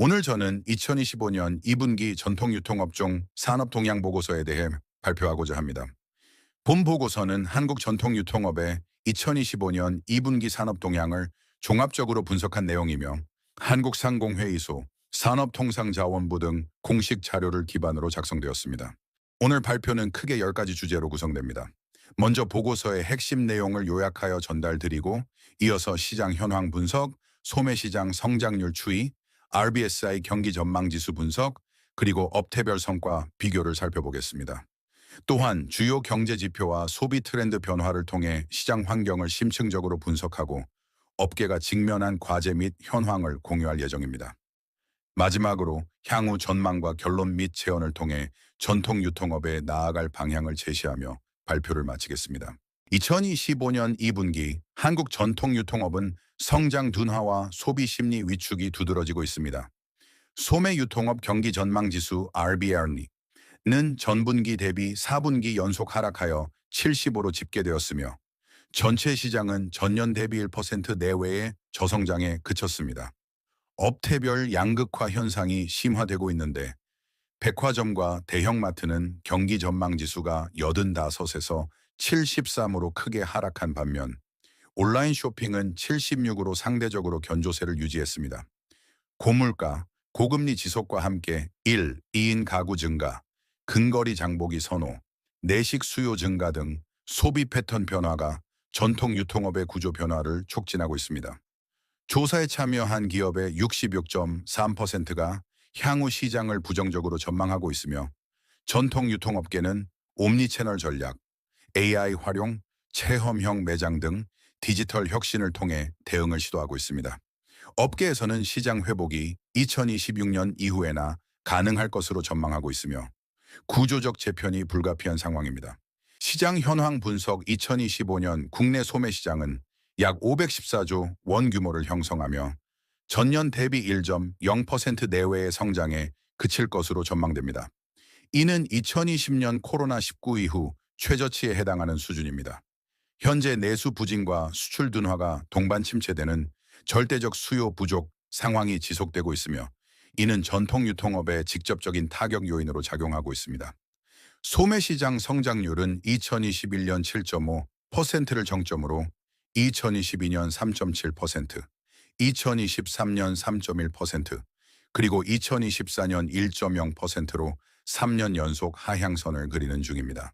오늘 저는 2025년 2분기 전통유통업종 산업동향보고서에 대해 발표하고자 합니다. 본 보고서는 한국 전통유통업의 2025년 2분기 산업동향을 종합적으로 분석한 내용이며 한국상공회의소, 산업통상자원부 등 공식 자료를 기반으로 작성되었습니다. 오늘 발표는 크게 10가지 주제로 구성됩니다. 먼저 보고서의 핵심 내용을 요약하여 전달드리고 이어서 시장 현황 분석, 소매시장 성장률 추이, RBSI 경기 전망지수 분석, 그리고 업태별 성과 비교를 살펴보겠습니다. 또한 주요 경제 지표와 소비 트렌드 변화를 통해 시장 환경을 심층적으로 분석하고 업계가 직면한 과제 및 현황을 공유할 예정입니다. 마지막으로 향후 전망과 결론 및 제언을 통해 전통 유통업에 나아갈 방향을 제시하며 발표를 마치겠습니다. 2025년 2분기 한국 전통 유통업은 성장 둔화와 소비 심리 위축이 두드러지고 있습니다. 소매 유통업 경기 전망 지수 RBR는 전분기 대비 4분기 연속 하락하여 75로 집계되었으며 전체 시장은 전년 대비 1% 내외의 저성장에 그쳤습니다. 업태별 양극화 현상이 심화되고 있는데 백화점과 대형마트는 경기 전망 지수가 85에서 73으로 크게 하락한 반면 온라인 쇼핑은 76으로 상대적으로 견조세를 유지했습니다. 고물가, 고금리 지속과 함께 1, 2인 가구 증가, 근거리 장보기 선호, 내식 수요 증가 등 소비 패턴 변화가 전통 유통업의 구조 변화를 촉진하고 있습니다. 조사에 참여한 기업의 66.3%가 향후 시장을 부정적으로 전망하고 있으며 전통 유통업계는 옴니채널 전략, AI 활용, 체험형 매장 등 디지털 혁신을 통해 대응을 시도하고 있습니다. 업계에서는 시장 회복이 2026년 이후에나 가능할 것으로 전망하고 있으며 구조적 재편이 불가피한 상황입니다. 시장 현황 분석 2025년 국내 소매 시장은 약 514조 원 규모를 형성하며 전년 대비 1.0% 내외의 성장에 그칠 것으로 전망됩니다. 이는 2020년 코로나19 이후 최저치에 해당하는 수준입니다. 현재 내수 부진과 수출 둔화가 동반 침체되는 절대적 수요 부족 상황이 지속되고 있으며 이는 전통 유통업에 직접적인 타격 요인으로 작용하고 있습니다. 소매시장 성장률은 2021년 7.5%를 정점으로 2022년 3.7%, 2023년 3.1%, 그리고 2024년 1.0%로 3년 연속 하향선을 그리는 중입니다.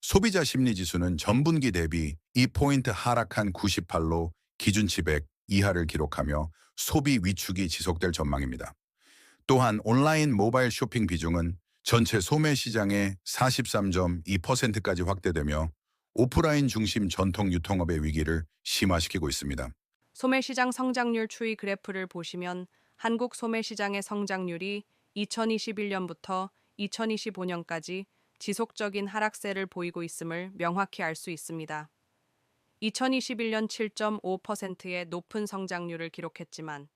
소비자 심리 지수는 전분기 대비 2포인트 하락한 98로 기준치 100 이하를 기록하며 소비 위축이 지속될 전망입니다. 또한 온라인 모바일 쇼핑 비중은 전체 소매 시장의 43.2%까지 확대되며 오프라인 중심 전통 유통업의 위기를 심화시키고 있습니다. 소매 시장 성장률 추이 그래프를 보시면 한국 소매 시장의 성장률이 2021년부터 2025년까지 지속적인 하락세를 보이고 있음을 명확히 알 수 있습니다. 2021년 7.5%의 높은 성장률을 기록했지만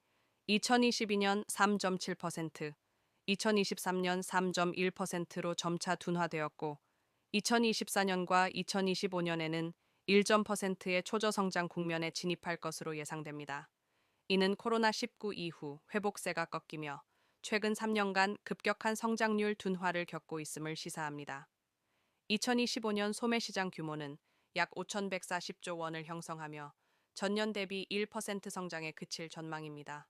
2022년 3.7%, 2023년 3.1%로 점차 둔화되었고 2024년과 2025년에는 1.%의 초저성장 국면에 진입할 것으로 예상됩니다. 이는 코로나19 이후 회복세가 꺾이며 최근 3년간 급격한 성장률 둔화를 겪고 있음을 시사합니다. 2025년 소매 시장 규모는 약 5,140조 원을 형성하며 전년 대비 1% 성장에 그칠 전망입니다.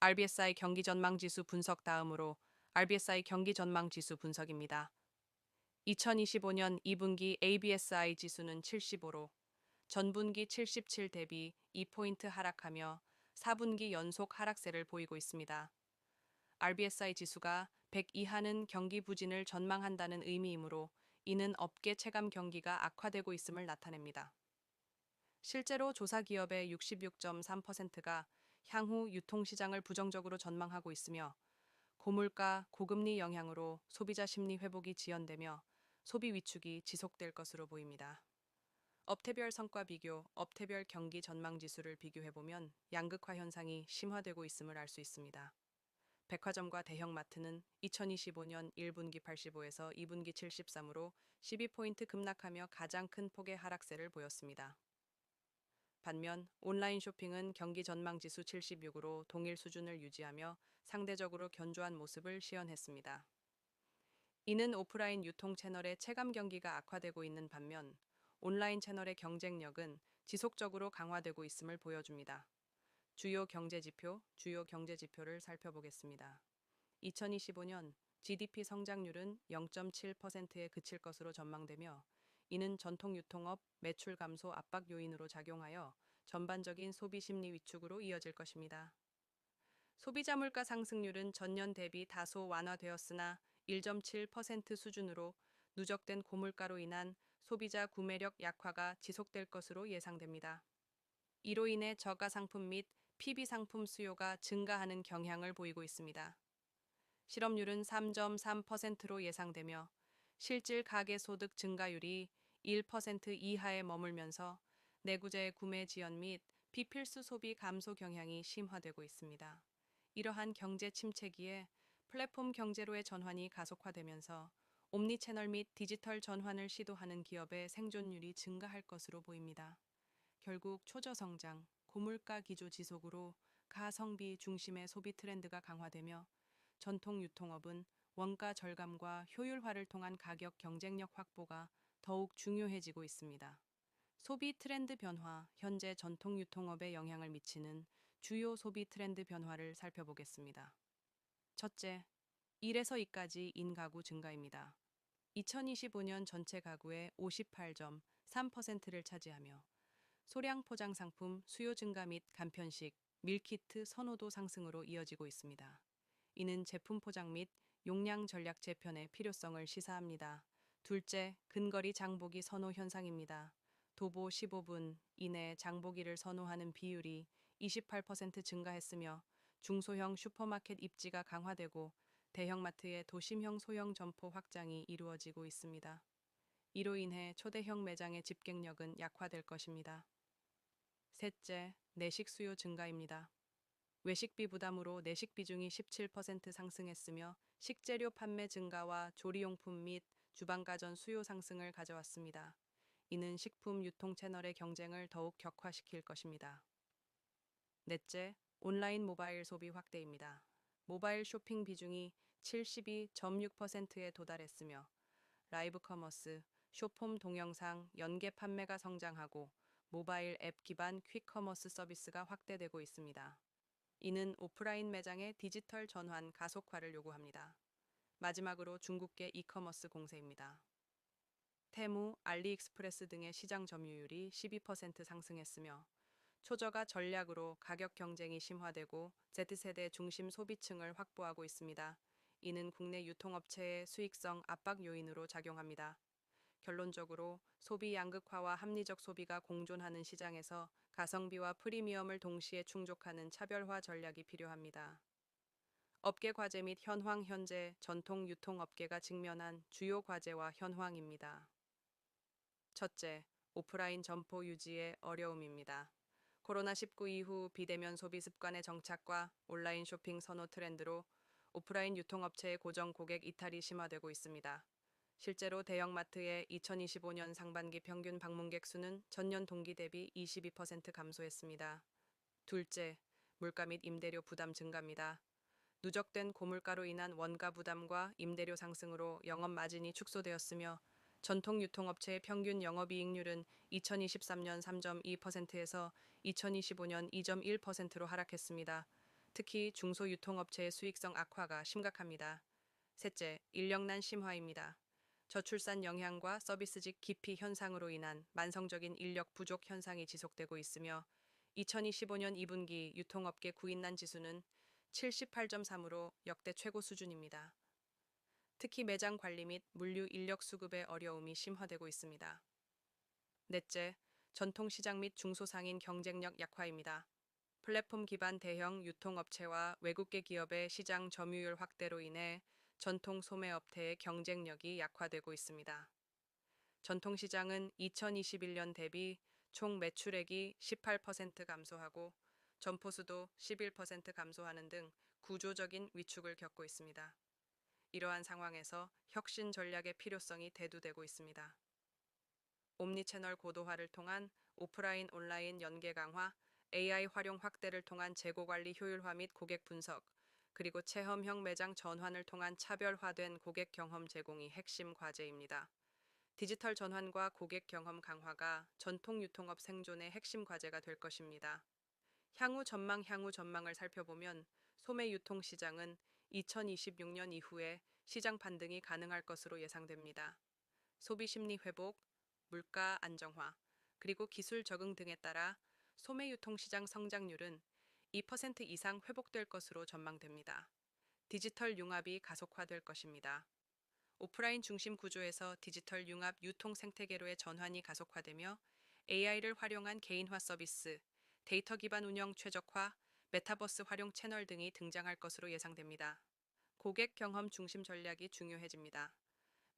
RBSI 경기 전망 지수 분석 다음으로 RBSI 경기 전망 지수 분석입니다. 2025년 2분기 ABSI 지수는 75로 전분기 77 대비 2포인트 하락하며 4분기 연속 하락세를 보이고 있습니다. RBSI 지수가 100 이하는 경기 부진을 전망한다는 의미이므로 이는 업계 체감 경기가 악화되고 있음을 나타냅니다. 실제로 조사 기업의 66.3%가 향후 유통시장을 부정적으로 전망하고 있으며 고물가, 고금리 영향으로 소비자 심리 회복이 지연되며 소비 위축이 지속될 것으로 보입니다. 업태별 성과 비교, 업태별 경기 전망 지수를 비교해 보면 양극화 현상이 심화되고 있음을 알 수 있습니다. 백화점과 대형마트는 2025년 1분기 85에서 2분기 73으로 12포인트 급락하며 가장 큰 폭의 하락세를 보였습니다. 반면 온라인 쇼핑은 경기 전망 지수 76으로 동일 수준을 유지하며 상대적으로 견조한 모습을 시연했습니다. 이는 오프라인 유통 채널의 체감 경기가 악화되고 있는 반면 온라인 채널의 경쟁력은 지속적으로 강화되고 있음을 보여줍니다. 주요 경제 지표, 주요 경제 지표를 살펴보겠습니다. 2025년 GDP 성장률은 0.7%에 그칠 것으로 전망되며 이는 전통 유통업 매출 감소 압박 요인으로 작용하여 전반적인 소비 심리 위축으로 이어질 것입니다. 소비자 물가 상승률은 전년 대비 다소 완화되었으나 1.7% 수준으로 누적된 고물가로 인한 소비자 구매력 약화가 지속될 것으로 예상됩니다. 이로 인해 저가 상품 및 PB 상품 수요가 증가하는 경향을 보이고 있습니다. 실업률은 3.3%로 예상되며 실질 가계 소득 증가율이 1% 이하에 머물면서 내구재 구매 지연 및 비필수 소비 감소 경향이 심화되고 있습니다. 이러한 경제 침체기에 플랫폼 경제로의 전환이 가속화되면서 옴니 채널 및 디지털 전환을 시도하는 기업의 생존율이 증가할 것으로 보입니다. 결국 초저성장, 고물가 기조 지속으로 가성비 중심의 소비 트렌드가 강화되며 전통 유통업은 원가 절감과 효율화를 통한 가격 경쟁력 확보가 더욱 중요해지고 있습니다. 소비 트렌드 변화, 현재 전통 유통업에 영향을 미치는 주요 소비 트렌드 변화를 살펴보겠습니다. 첫째, 1에서 2까지 인가구 증가입니다. 2025년 전체 가구의 58.3%를 차지하며 소량 포장 상품 수요 증가 및 간편식, 밀키트 선호도 상승으로 이어지고 있습니다. 이는 제품 포장 및 용량 전략 재편의 필요성을 시사합니다. 둘째, 근거리 장보기 선호 현상입니다. 도보 15분 이내 장보기를 선호하는 비율이 28% 증가했으며 중소형 슈퍼마켓 입지가 강화되고 대형마트의 도심형 소형 점포 확장이 이루어지고 있습니다. 이로 인해 초대형 매장의 집객력은 약화될 것입니다. 셋째, 내식 수요 증가입니다. 외식비 부담으로 내식 비중이 17% 상승했으며 식재료 판매 증가와 조리용품 및 주방가전 수요 상승을 가져왔습니다. 이는 식품 유통 채널의 경쟁을 더욱 격화시킬 것입니다. 넷째, 온라인 모바일 소비 확대입니다. 모바일 쇼핑 비중이 72.6%에 도달했으며 라이브 커머스, 쇼폼 동영상, 연계 판매가 성장하고 모바일 앱 기반 퀵커머스 서비스가 확대되고 있습니다. 이는 오프라인 매장의 디지털 전환 가속화를 요구합니다. 마지막으로 중국계 이커머스 공세입니다. 테무, 알리익스프레스 등의 시장 점유율이 12% 상승했으며 초저가 전략으로 가격 경쟁이 심화되고 Z세대 중심 소비층을 확보하고 있습니다. 이는 국내 유통업체의 수익성 압박 요인으로 작용합니다. 결론적으로 소비 양극화와 합리적 소비가 공존하는 시장에서 가성비와 프리미엄을 동시에 충족하는 차별화 전략이 필요합니다. 업계 과제 및 현황 현재 전통 유통 업계가 직면한 주요 과제와 현황입니다. 첫째, 오프라인 점포 유지의 어려움입니다. 코로나19 이후 비대면 소비 습관의 정착과 온라인 쇼핑 선호 트렌드로 오프라인 유통업체의 고정 고객 이탈이 심화되고 있습니다. 실제로 대형마트의 2025년 상반기 평균 방문객 수는 전년 동기 대비 22% 감소했습니다. 둘째, 물가 및 임대료 부담 증가입니다. 누적된 고물가로 인한 원가 부담과 임대료 상승으로 영업 마진이 축소되었으며 전통 유통업체의 평균 영업이익률은 2023년 3.2%에서 2025년 2.1%로 하락했습니다. 특히 중소유통업체의 수익성 악화가 심각합니다. 셋째, 인력난 심화입니다. 저출산 영향과 서비스직 기피 현상으로 인한 만성적인 인력 부족 현상이 지속되고 있으며 2025년 2분기 유통업계 구인난 지수는 78.3으로 역대 최고 수준입니다. 특히 매장 관리 및 물류 인력 수급의 어려움이 심화되고 있습니다. 넷째, 전통시장 및 중소상인 경쟁력 약화입니다. 플랫폼 기반 대형 유통업체와 외국계 기업의 시장 점유율 확대로 인해 전통 소매업체의 경쟁력이 약화되고 있습니다. 전통시장은 2021년 대비 총 매출액이 18% 감소하고 점포수도 11% 감소하는 등 구조적인 위축을 겪고 있습니다. 이러한 상황에서 혁신 전략의 필요성이 대두되고 있습니다. 옴니채널 고도화를 통한 오프라인 온라인 연계 강화, AI 활용 확대를 통한 재고 관리 효율화 및 고객 분석, 그리고 체험형 매장 전환을 통한 차별화된 고객 경험 제공이 핵심 과제입니다. 디지털 전환과 고객 경험 강화가 전통 유통업 생존의 핵심 과제가 될 것입니다. 향후 전망 향후 전망을 살펴보면 소매 유통 시장은 2026년 이후에 시장 반등이 가능할 것으로 예상됩니다. 소비 심리 회복, 물가 안정화, 그리고 기술 적응 등에 따라 소매 유통 시장 성장률은 2% 이상 회복될 것으로 전망됩니다. 디지털 융합이 가속화될 것입니다. 오프라인 중심 구조에서 디지털 융합 유통 생태계로의 전환이 가속화되며 AI를 활용한 개인화 서비스, 데이터 기반 운영 최적화, 메타버스 활용 채널 등이 등장할 것으로 예상됩니다. 고객 경험 중심 전략이 중요해집니다.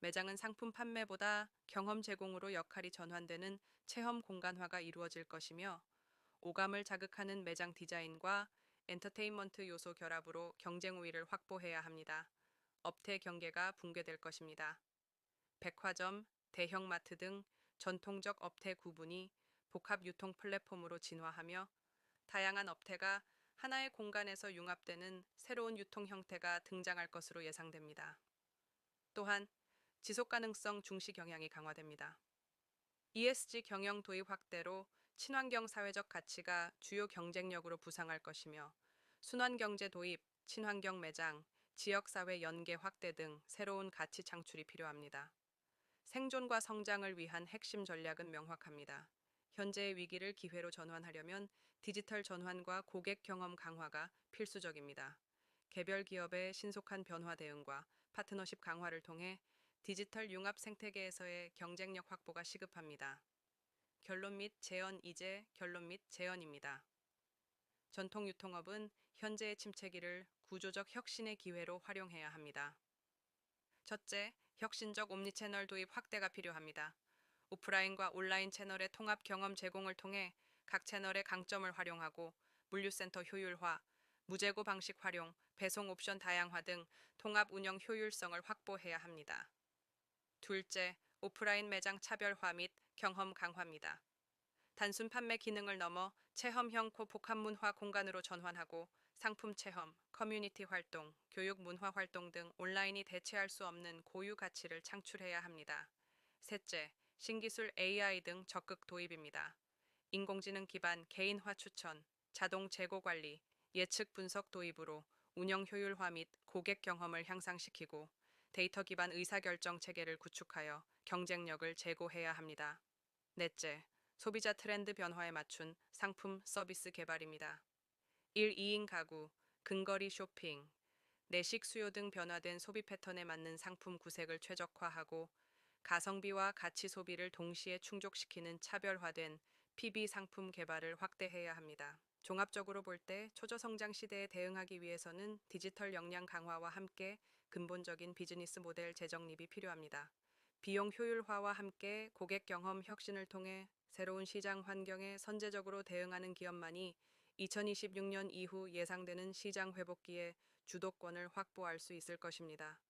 매장은 상품 판매보다 경험 제공으로 역할이 전환되는 체험 공간화가 이루어질 것이며 오감을 자극하는 매장 디자인과 엔터테인먼트 요소 결합으로 경쟁 우위를 확보해야 합니다. 업태 경계가 붕괴될 것입니다. 백화점, 대형마트 등 전통적 업태 구분이 복합 유통 플랫폼으로 진화하며 다양한 업태가 하나의 공간에서 융합되는 새로운 유통 형태가 등장할 것으로 예상됩니다. 또한 지속 가능성 중시 경향이 강화됩니다. ESG 경영 도입 확대로 친환경 사회적 가치가 주요 경쟁력으로 부상할 것이며 순환 경제 도입, 친환경 매장, 지역 사회 연계 확대 등 새로운 가치 창출이 필요합니다. 생존과 성장을 위한 핵심 전략은 명확합니다. 현재의 위기를 기회로 전환하려면 디지털 전환과 고객 경험 강화가 필수적입니다. 개별 기업의 신속한 변화 대응과 파트너십 강화를 통해 디지털 융합 생태계에서의 경쟁력 확보가 시급합니다. 결론 및 재현 이제 결론 및 재현입니다. 전통 유통업은 현재의 침체기를 구조적 혁신의 기회로 활용해야 합니다. 첫째, 혁신적 옴니채널 도입 확대가 필요합니다. 오프라인과 온라인 채널의 통합 경험 제공을 통해 각 채널의 강점을 활용하고 물류센터 효율화, 무재고 방식 활용, 배송 옵션 다양화 등 통합 운영 효율성을 확보해야 합니다. 둘째, 오프라인 매장 차별화 및 경험 강화입니다. 단순 판매 기능을 넘어 체험형 코 복합 문화 공간으로 전환하고 상품 체험, 커뮤니티 활동, 교육 문화 활동 등 온라인이 대체할 수 없는 고유 가치를 창출해야 합니다. 셋째, 신기술 AI 등 적극 도입입니다. 인공지능 기반 개인화 추천, 자동 재고 관리, 예측 분석 도입으로 운영 효율화 및 고객 경험을 향상시키고 데이터 기반 의사결정 체계를 구축하여 경쟁력을 제고해야 합니다. 넷째, 소비자 트렌드 변화에 맞춘 상품 서비스 개발입니다. 1, 2인 가구, 근거리 쇼핑, 내식 수요 등 변화된 소비 패턴에 맞는 상품 구색을 최적화하고 가성비와 가치 소비를 동시에 충족시키는 차별화된 PB 상품 개발을 확대해야 합니다. 종합적으로 볼 때 초저성장 시대에 대응하기 위해서는 디지털 역량 강화와 함께 근본적인 비즈니스 모델 재정립이 필요합니다. 비용 효율화와 함께 고객 경험 혁신을 통해 새로운 시장 환경에 선제적으로 대응하는 기업만이 2026년 이후 예상되는 시장 회복기에 주도권을 확보할 수 있을 것입니다.